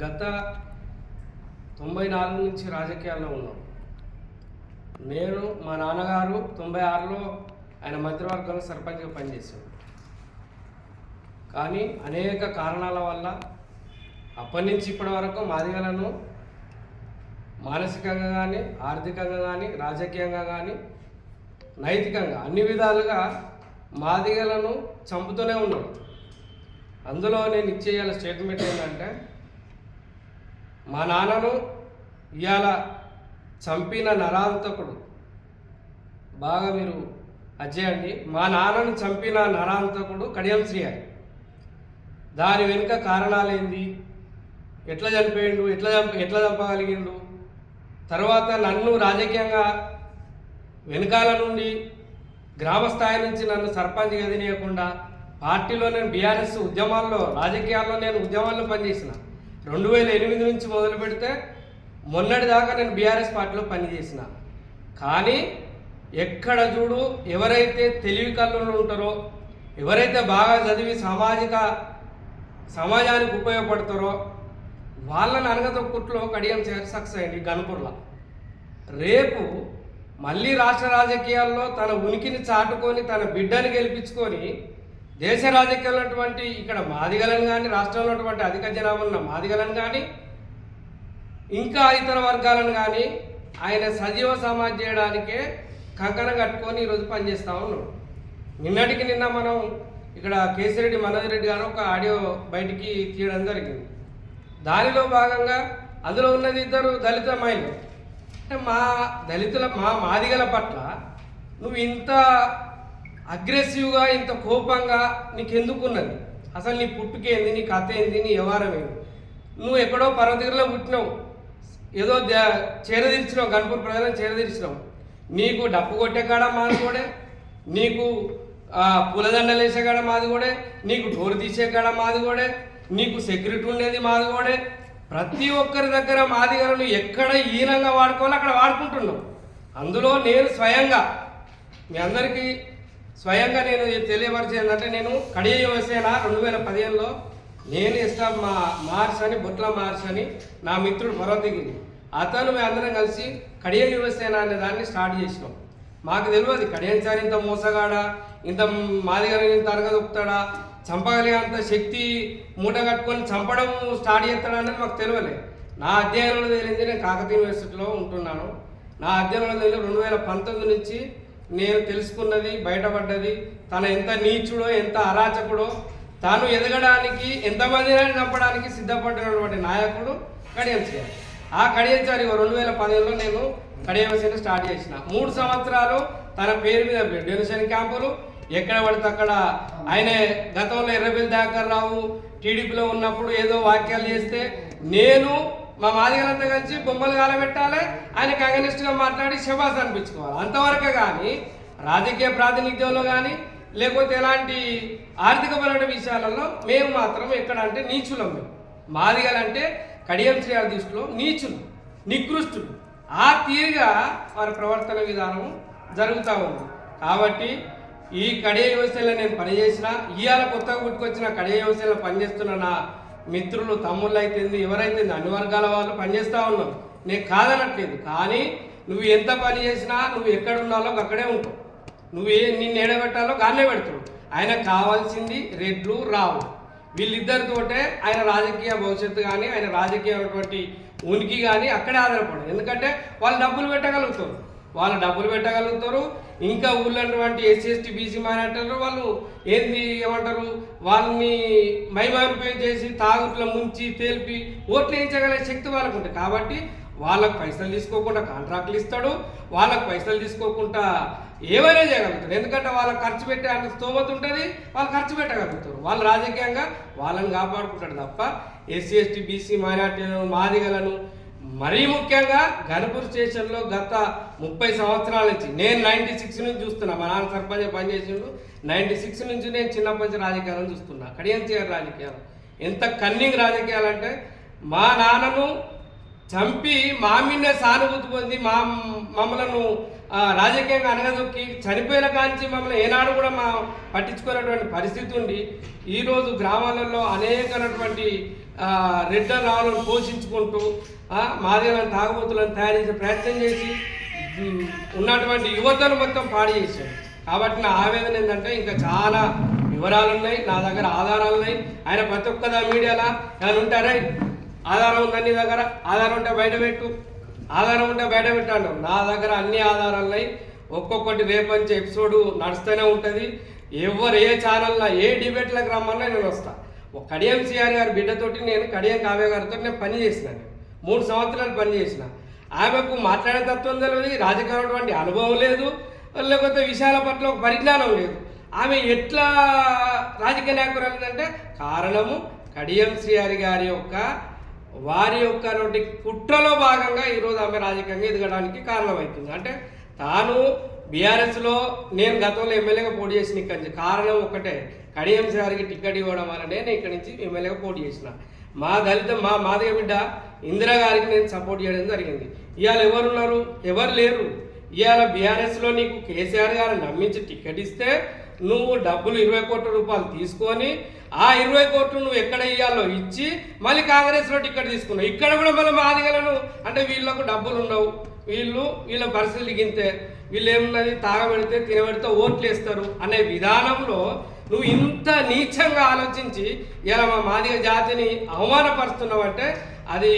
గత తొంభై నాలుగు నుంచి రాజకీయాల్లో ఉన్నాం. నేను మా నాన్నగారు తొంభై ఆరులో ఆయన మంత్రివర్గంలో సర్పంచ్గా పనిచేశాడు కానీ అనేక కారణాల వల్ల అప్పటి నుంచి ఇప్పటి వరకు మాదిగలను మానసికంగా కానీ ఆర్థికంగా కానీ రాజకీయంగా కానీ నైతికంగా అన్ని విధాలుగా మాదిగలను చంపుతూనే ఉన్నాడు అందులో నేను ఇచ్చేయాల స్టేట్మెంట్ ఏంటంటే మా నాన్నను ఇవాళ చంపిన నరాంతకుడు. బాగా మీరు అజ్జేయండి. మా నాన్నను చంపిన నరాంతకుడు కడియం శ్రీహరి. దాని వెనుక కారణాలేంది? ఎట్లా చనిపోయిండు? ఎట్లా చంప ఎట్లా చంపగలిగిండు? తర్వాత నన్ను రాజకీయంగా వెనకాల నుండి గ్రామ స్థాయి నుంచి నన్ను సర్పంచ్ ఎదినేయకుండా పార్టీలో నేను బీఆర్ఎస్ ఉద్యమాల్లో రాజకీయాల్లో నేను ఉద్యమాల్లో పనిచేసిన. రెండు వేల ఎనిమిది నుంచి మొదలు పెడితే మొన్నటి దాకా నేను బీఆర్ఎస్ పార్టీలో పనిచేసిన. కానీ ఎక్కడ చూడు ఎవరైతే తెలివి కళ్ళలో ఉంటారో ఎవరైతే బాగా చదివి సామాజిక సమాజానికి ఉపయోగపడతారో వాళ్ళని అనగతొక్కుట్లో కడియం చేసి సక్సెస్ అయింది గన్పూర్లో రేపు మళ్ళీ రాష్ట్ర రాజకీయాల్లో తన ఉనికిని చాటుకొని తన బిడ్డని గెలిపించుకొని దేశ రాజకీయాల్లో ఉన్నటువంటి ఇక్కడ మాదిగలను కానీ రాష్ట్రంలో ఉన్నటువంటి అధిక జనాభా ఉన్న మాదిగలను కానీ ఇంకా ఇతర వర్గాలను కానీ ఆయన సజీవ సమాజ్ చేయడానికే కంకణం కట్టుకొని ఈరోజు పనిచేస్తూ ఉన్నాడు. నిన్నటికి నిన్న మనం ఇక్కడ కేసిరెడ్డి మనోజ్ రెడ్డి గారు ఒక ఆడియో బయటికి తీయడం జరిగింది. దానిలో భాగంగా అందులో ఉన్నది ఇద్దరు దళిత మహిళలు. అంటే మా దళితుల మా మాదిగల పట్ల నువ్వు ఇంత అగ్రెసివ్గా ఇంత కోపంగా నీకు ఎందుకున్నది అసలు నీ పుట్టుకేంది నీ కథ ఏంది నీ వ్యవహారం ఏంది నువ్వు ఎక్కడో పర్వతగిరిలో పుట్టినావు. ఏదో చేరదీర్చినావు గణపూర్ ప్రజలను చేరదీర్చినావు. నీకు డప్పు కొట్టే కాడ మాది కూడా నీకు పూలదండలు వేసే కాడ మాది కూడా నీకు డోర్ తీసే కాడ మాది కూడా నీకు సెక్యూరిటీ ఉండేది మాది కూడా. ప్రతి ఒక్కరి దగ్గర మాదిగలను ఎక్కడ ఈనంగా వాడుకోవాలో అక్కడ వాడుకుంటున్నావు. అందులో నేను స్వయంగా మీ అందరికీ స్వయంగా నేను తెలియపరిచేది ఏంటంటే నేను కడియ యువసేన రెండు వేల పదిహేనులో నేను ఇష్టం మా మార్స్ అని బొట్ల మార్స్ అని నా మిత్రుడు పర్వతగిరి అతను మేము అందరం కలిసి కడియ యువసేన అనే దాన్ని స్టార్ట్ చేసినాం. మాకు తెలియదు కడియం సార్ ఇంత మోసగాడా ఇంత మాదిగారు ఇంత అరగదొక్కుతాడా చంపగలిగేంత శక్తి మూట కట్టుకొని చంపడం స్టార్ట్ చేస్తాడనేది మాకు తెలియలే. నా అధ్యయనంలో తెలియదు నేను కాకతీయ యూనివర్సిటీలో ఉంటున్నాను. నా అధ్యయనంలో తెలియదు రెండు వేల పంతొమ్మిది నుంచి నేను తెలుసుకున్నది బయటపడ్డది తన ఎంత నీచుడో ఎంత అరాచకుడో తాను ఎదగడానికి ఎంతమందిని చంపడానికి సిద్ధపడినటువంటి నాయకుడు కడియంచారి ఆ కడియంచారి రెండు వేల పదిహేనులో నేను కడియంసేన స్టార్ట్ చేసిన. మూడు సంవత్సరాలు తన పేరు మీద డొనేషన్ క్యాంపులు ఎక్కడ పడితే అక్కడ ఆయన గతంలో ఎర్రబెల్లి దాకర్ రావు టీడీపీలో ఉన్నప్పుడు ఏదో వాక్యాలు చేస్తే నేను మా మాదిగలంతా కలిసి బొమ్మలు కాలబెట్టాలి ఆయనకి అగనిస్ట్గా మాట్లాడి శబాస్ అనిపించుకోవాలి. అంతవరకే కానీ రాజకీయ ప్రాతినిధ్యంలో కానీ లేకపోతే ఎలాంటి ఆర్థికపరమైన విషయాలలో మేము మాత్రం ఎక్కడ అంటే నీచులం మేము మాదిగలంటే కడియం శ్రీయాల దృష్టిలో నీచులు నికృష్టులు. ఆ తీరుగా వారి ప్రవర్తన విధానం జరుగుతూ ఉంది. కాబట్టి ఈ కడియ వ్యవస్థలో నేను పనిచేసిన ఇవాళ కొత్తగా పుట్టుకొచ్చిన కడియ వ్యవస్థలో పనిచేస్తున్న నా మిత్రులు తమ్ముళ్ళు అయితేంది ఎవరైతే అన్ని వర్గాల వాళ్ళు పనిచేస్తూ ఉన్నాం. నేను కాదనట్లేదు కానీ నువ్వు ఎంత పని చేసినా నువ్వు ఎక్కడ ఉన్నాలో అక్కడే ఉంటావు నువ్వు ఏ నిన్ను ఏడబెట్టాలో గానే పెడతాడు ఆయన కావాల్సింది రెడ్లు రావు. వీళ్ళిద్దరితోటే ఆయన రాజకీయ భవిష్యత్తు కానీ ఆయన రాజకీయమైనటువంటి ఉనికి కానీ అక్కడే ఆధారపడదు. ఎందుకంటే వాళ్ళు డబ్బులు పెట్టగలుగుతారు. వాళ్ళు డబ్బులు పెట్టగలుగుతారు. ఇంకా ఊళ్ళటువంటి ఎస్సీ ఎస్టీ బీసీ మైనార్టీలు వాళ్ళు ఏంది ఏమంటారు? వాళ్ళని మైమారిపోయి చేసి తాగుట్లో ముంచి తేల్పి ఓట్లు వేయించగల శక్తి వాళ్ళకు ఉంటుంది కాబట్టి వాళ్ళకు పైసలు తీసుకోకుండా కాంట్రాక్ట్లు ఇస్తాడు. వాళ్ళకు పైసలు తీసుకోకుండా ఏమైనా చేయగలుగుతారు ఎందుకంటే వాళ్ళకి ఖర్చు పెట్టే అంత స్తోమత ఉంటుంది. వాళ్ళు ఖర్చు పెట్టగలుగుతారు. వాళ్ళు రాజకీయంగా వాళ్ళని కాపాడుకుంటాడు తప్ప ఎస్సీ ఎస్టీ బీసీ మైనార్టీలను మాదిగలను మరీ ముఖ్యంగా గణపూర్ స్టేషన్లో గత ముప్పై సంవత్సరాల నుంచి నేను నైంటీ సిక్స్ నుంచి చూస్తున్నా. మా నాన్న సర్పంచ్ పనిచేసిండు నైంటీ సిక్స్ నుంచి నేను చిన్నప్పటి రాజకీయాలను చూస్తున్నా. కడియం చేయరు రాజకీయాలు. ఎంత కన్నింగ్ రాజకీయాలు అంటే మా నాన్నను చంపి మా సానుభూతి పొంది మా మమ్మలను రాజకీయంగా అనగదొక్కి చనిపోయిన కాంచి మమ్మల్ని ఏనాడు కూడా మా పట్టించుకునేటువంటి పరిస్థితి ఉండి ఈరోజు గ్రామాలలో అనేకమైనటువంటి ఆ, రెడ్డ రాళ్ళను పోషించుకుంటూ ఆ, తాగుబోతులను తయారు చేసే ప్రయత్నం చేసి ఉన్నటువంటి యువతను మొత్తం పాడు చేశాడు కాబట్టి నా ఆవేదన ఏంటంటే ఇంకా చాలా వివరాలు ఉన్నాయి నా దగ్గర ఆధారాలు ఉన్నాయి ఆయన ప్రతి ఒక్కదా మీడియాలో? ఏమైనా ఉంటారా? ఆధారం ఉందని నీ దగ్గర? ఆధారం ఉంటే బయట పెట్టు. ఆధారం ఉంటే బయట పెట్టాను నా దగ్గర అన్ని ఆధారాలు ఉన్నాయి. ఒక్కొక్కటి రేపంచి ఎపిసోడ్ నడుస్తూనే ఉంటుంది. ఎవరు ఏ ఛానల్లో ఏ డిబేట్లకు రమ్మన్నా నేను వస్తా. ఒక కడియం సిఆర్ గారి బిడ్డతోటి నేను కడియం కావ్య గారితో నేను పని చేసినాను మూడు సంవత్సరాలు పని చేసిన. ఆమెకు మాట్లాడే తత్వం తెలియదు రాజకీయమైనటువంటి అనుభవం లేదు లేకపోతే విషయాల పట్ల ఒక పరిజ్ఞానం లేదు. ఆమె ఎట్లా రాజకీయ నాయకురాలు అంటే కారణము కడియం సిఆర్ గారి యొక్క వారి యొక్క నోటి కుట్రలో భాగంగా ఈరోజు ఆమె రాజకీయంగా ఎదగడానికి కారణమవుతుంది. అంటే తాను బీఆర్ఎస్లో నేను గతంలో ఎమ్మెల్యేగా పోటీ చేసిన ఇక్కడి నుంచి కారణం ఒకటే కడియం గారికి టికెట్ ఇవ్వడం వల్లనే నేను ఇక్కడి నుంచి ఎమ్మెల్యేగా పోటీ చేసిన. మా దళిత మా మాదిగ బిడ్డ ఇందిరా గారికి నేను సపోర్ట్ చేయడం జరిగింది. ఇవాళ ఎవరున్నారు? ఎవరు లేరు? ఇవాళ బీఆర్ఎస్లో నీకు కేసీఆర్ గారు నమ్మించి టికెట్ ఇస్తే నువ్వు డబ్బులు ఇరవై కోట్ల రూపాయలు తీసుకొని ఆ ఇరవై కోట్లు నువ్వు ఎక్కడ ఇయ్యాలో ఇచ్చి మళ్ళీ కాంగ్రెస్లో టికెట్ తీసుకున్నావు. ఇక్కడ కూడా మళ్ళీ మాదిగలను అంటే వీళ్ళకు డబ్బులు ఉండవు. వీళ్ళు వీళ్ళ పరిస్థితులు గింతే వీళ్ళు ఏమున్నది తాగబెడితే తినబెడితే ఓట్లు వేస్తారు అనే విధానంలో నువ్వు ఇంత నీచంగా ఆలోచించి ఇలా మా మాదిగ జాతిని అవమానపరుస్తున్నావంటే అది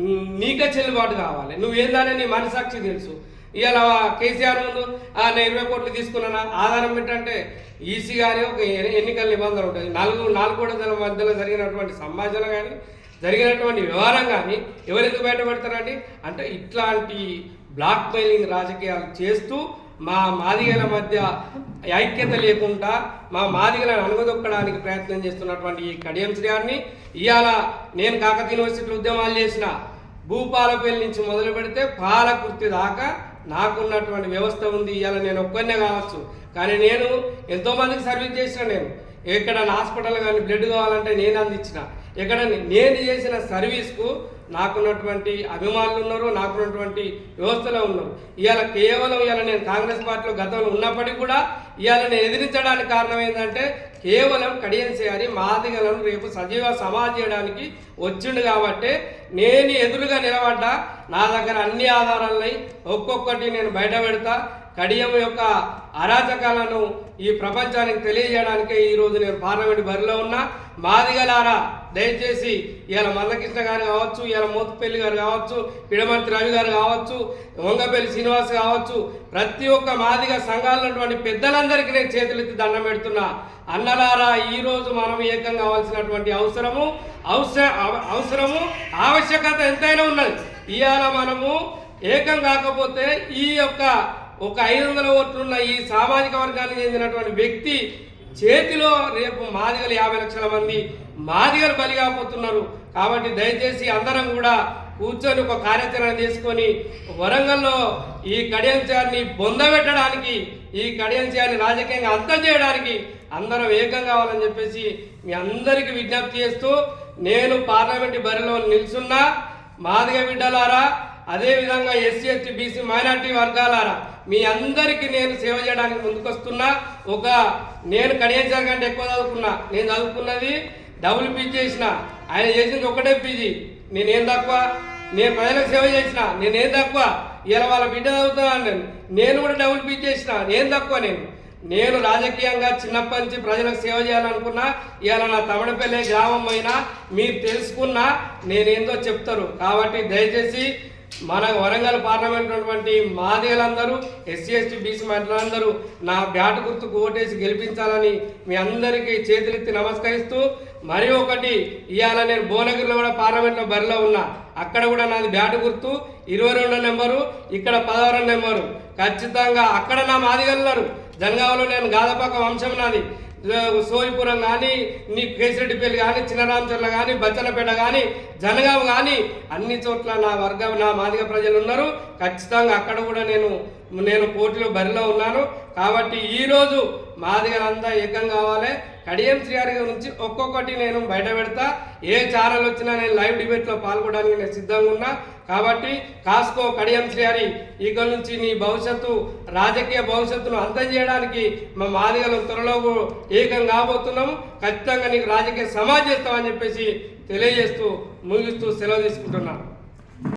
మ్, నీకే చెల్లుబాటు కావాలి. నువ్వేందని నీ మనసాక్షి తెలుసు. ఇవాళ కేసీఆర్ ముందు నేను ఇరవై కోట్లు తీసుకున్నానా ఆధారం పెట్టంటే ఈసీ గారి ఒక ఎన్నికల నిబంధనలు ఉంటుంది నాలుగు నాలుగు కోట్ల మధ్యలో జరిగినటువంటి సంభాషణ కానీ జరిగినటువంటి వ్యవహారం కానీ ఎవరెందుకు బయటపెడతారండి? అంటే ఇట్లాంటి బ్లాక్ మెయిలింగ్ రాజకీయాలు చేస్తూ మా మాదిగల మధ్య ఐక్యత లేకుండా మా మాదిగలను అనుగదొక్కడానికి ప్రయత్నం చేస్తున్నటువంటి ఈ కడియం గారిని ఇవాళ నేను కాకతీయ యూనివర్సిటీలో ఉద్యమాలు చేసిన భూపాలపల్లి నుంచి మొదలు పెడితే పాలకుర్తి దాకా నాకున్నటువంటి వ్యవస్థ ఉంది ఇవాళ నేను ఒక్కనే కావచ్చు. కానీ నేను ఎంతోమందికి సర్వీస్ చేసిన నేను. ఎక్కడ హాస్పిటల్ కానీ బ్లడ్ కావాలంటే నేను అందించిన. ఎక్కడ నేను చేసిన సర్వీస్కు నాకున్నటువంటి అభిమానులు ఉన్నారు నాకున్నటువంటి వ్యవస్థలో ఉన్నారు. ఇవాళ కేవలం ఇవాళ నేను కాంగ్రెస్ పార్టీలో గతంలో ఉన్నప్పటికీ కూడా ఇవాళ నేను ఎదిరించడానికి కారణం ఏంటంటే కేవలం కడియం చేయాలి. మాదిగలను రేపు సజీవ సమాజ్ చేయడానికి వచ్చిండు కాబట్టి నేను ఎదురుగా నిలబడ్డా నా దగ్గర అన్ని ఆధారాలున్నాయి ఒక్కొక్కటి నేను బయట పెడతా. కడియం యొక్క అరాచకాలను ఈ ప్రపంచానికి తెలియజేయడానికే ఈరోజు నేను పార్లమెంట్ బరిలో ఉన్నా. మాదిగలారా దయచేసి ఇలా మల్లకృష్ణ గారు కావచ్చు ఇలా మోతుపల్లి గారు కావచ్చు పిడమర్తి రవి గారు కావచ్చు వంగపల్లి శ్రీనివాస్ కావచ్చు ప్రతి ఒక్క మాదిగ సంఘాలున్నటువంటి పెద్దలందరికీ నేను చేతులెత్తి దండం పెడుతున్నా. అన్నలారా ఈ రోజు మనం ఏకం కావాల్సినటువంటి అవసరము అవసర అవ- అవసరము ఆవశ్యకత ఎంతైనా ఉన్నది. ఇవాళ మనము ఏకం కాకపోతే ఈ యొక్క ఒక ఐదు వందల ఓట్లున్న ఈ సామాజిక వర్గానికి చెందినటువంటి వ్యక్తి చేతిలో రేపు మాదిగలు యాభై లక్షల మంది మాదిగలు బలిగాపోతున్నారు కాబట్టి దయచేసి అందరం కూడా కూర్చొని ఒక కార్యాచరణ తీసుకొని వరంగల్లో ఈ కడియంశాన్ని బొందబెట్టడానికి ఈ కడియంచాన్ని రాజకీయంగా అంతం చేయడానికి అందరం ఏకం కావాలని చెప్పేసి మీ అందరికీ విజ్ఞప్తి చేస్తూ నేను పార్లమెంట్ బరిలో నిల్చున్నా. మాదిగ బిడ్డలారా అదేవిధంగా ఎస్సీ ఎస్టీ బీసీ మైనార్టీ వర్గాలారా మీ అందరికీ నేను సేవ చేయడానికి ముందుకొస్తున్నా. ఒక నేను కడియంచాల కంటే ఎక్కువ చదువుకున్నా. నేను చదువుకున్నది డబుల్ పీజీ చేసిన. ఆయన చేసింది ఒకటే పీజీ నేనేం తక్కువ? నేను ప్రజలకు సేవ చేసిన. నేనేం తక్కువ? ఇలా వాళ్ళ బిడ్డ చదువుతున్నాను నేను నేను కూడా డబుల్ పీజీ చేసిన. నేను తక్కువ నేను. నేను రాజకీయంగా చిన్నప్పటి నుంచి ప్రజలకు సేవ చేయాలనుకున్నా. ఇవాళ నా తమిళపల్లి గ్రామం అయినా మీరు తెలుసుకున్నా నేనేందో చెప్తారు. కాబట్టి దయచేసి మన వరంగల్ పార్లమెంట్ ఉన్నటువంటి మాదిగలందరూ ఎస్సీ ఎస్టీ బీసీ మహిళలందరూ నా బ్యాట్ గుర్తుకు ఓటేసి గెలిపించాలని మీ అందరికీ చేతులెత్తి నమస్కరిస్తూ మరి ఒకటి ఇవాళ నేను భువనగిరిలో కూడా పార్లమెంట్లో బరిలో ఉన్నా. అక్కడ కూడా నాది బ్యాట్ గుర్తు ఇరవై రెండో నెంబరు ఇక్కడ పదహారో నెంబరు. ఖచ్చితంగా అక్కడ నా మాదిగలున్నారు జనగామలో నేను గాదపాక వంశం నాది. సోయిపురం కానీ నీ కేసిరెడ్డిపల్లి కానీ చిన్నరామచర్ల కానీ బచ్చలపేట కానీ జనగాం కానీ అన్ని చోట్ల నా వర్గం నా మాదిగ ప్రజలు ఉన్నారు. ఖచ్చితంగా అక్కడ కూడా నేను నేను పోటీలో బరిలో ఉన్నాను. కాబట్టి ఈరోజు మాదిగలంతా ఏకం కావాలి. కడియం శ్రీగారి గురించి ఒక్కొక్కటి నేను బయట పెడతా. ఏ ఛానల్ వచ్చినా నేను లైవ్ డిబేట్లో పాల్గొనడానికి నేను సిద్ధంగా ఉన్నా. కాబట్టి కాస్కో కడియం శ్రీహరి ఇక నుంచి నీ భవిష్యత్తు రాజకీయ భవిష్యత్తును అంతం చేయడానికి మా మాదిగలు త్వరలో ఏకం కాబోతున్నాము. ఖచ్చితంగా నీకు రాజకీయ సమాజ్ చేస్తామని చెప్పేసి తెలియజేస్తూ ముగిస్తూ సెలవు తీసుకుంటున్నాను.